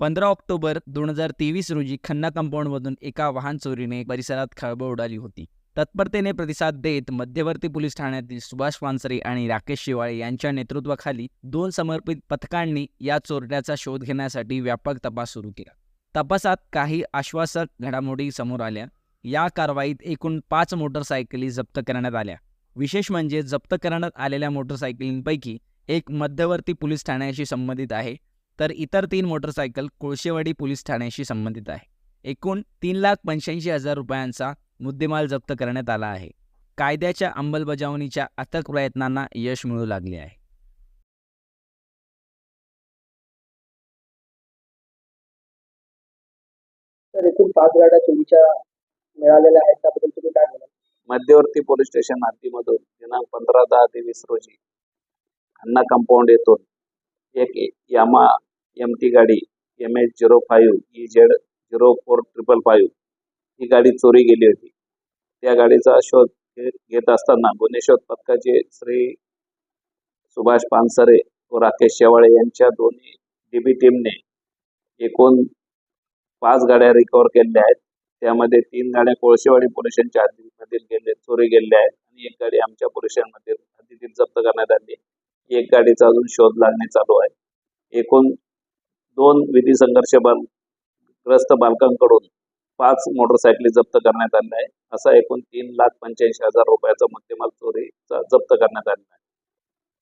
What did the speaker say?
पंधरा ऑक्टोबर दोन हजार तेवीस रोजी खन्ना कंपाऊंडमधून एका वाहन चोरीने परिसरात खळबळ उडाली होती. तत्परतेने प्रतिसाद देत मध्यवर्ती पोलीस ठाण्यातील सुभाष वानसरे आणि राकेश शिवाळे यांच्या नेतृत्वाखाली दोन समर्पित पथकांनी या चोरट्याचा शोध घेण्यासाठी व्यापक तपास सुरू केला. तपासात काही आश्वासक घडामोडी समोर आल्या. या कारवाईत एकूण पाच मोटरसायकली जप्त करण्यात आल्या. विशेष म्हणजे जप्त करण्यात आलेल्या मोटरसायकलींपैकी एक मध्यवर्ती पोलीस ठाण्याशी संबंधित आहे. तर इतर तीन मोटरसायकल कोळशेवाडी पोलीस ठाण्याशी संबंधित आहे. एकूण तीन लाख पंच्याऐंशी हजार रुपयांचा मुद्देमाल जप्त करण्यात आला आहे. कायद्याच्या अंमलबजावणीच्या अथक प्रयत्नांना यश मिळू लागले आहे. तर एकूण पाच गाड्या चोरीच्या मिळालेल्या आहेत त्याबद्दल तुम्ही काय मध्यवर्ती पोलीस स्टेशन हद्दीमधून दिनांक पंधरा दहा ते वीस रोजी खन्ना कंपाऊंड येथून एक यामा एम टी गाडी M H zero five E Z zero four triple five ही गाडी चोरी गेली होती. त्या गाडीचा शोध घे- घेत असताना गुन्हे शोध पथकाचे श्री सुभाष पानसरे व राकेश शेवाळे यांच्या दोन्ही डीबी टीमने एकूण पाच गाड्या रिकवर केलेल्या आहेत. त्यामध्ये तीन गाड्या कोळशेवाडी पोलिसांच्या हद्दीमधील गेले चोरी गेलेल्या आहेत आणि एक गाडी आमच्या पोलिसांमध्ये हद्दीतील जप्त करण्यात आली. एक गाडीचा अजून शोध लागणे चालू आहे. एकूण दोन विधी संघर्ष बाल ग्रस्त बालकांकडून पाच मोटरसायकली जप्त करण्यात आल्या आहे. असा एकूण तीन लाख पंच्याऐंशी हजार रुपयाचा मुद्देमाल चोरीचा जप्त करण्यात आला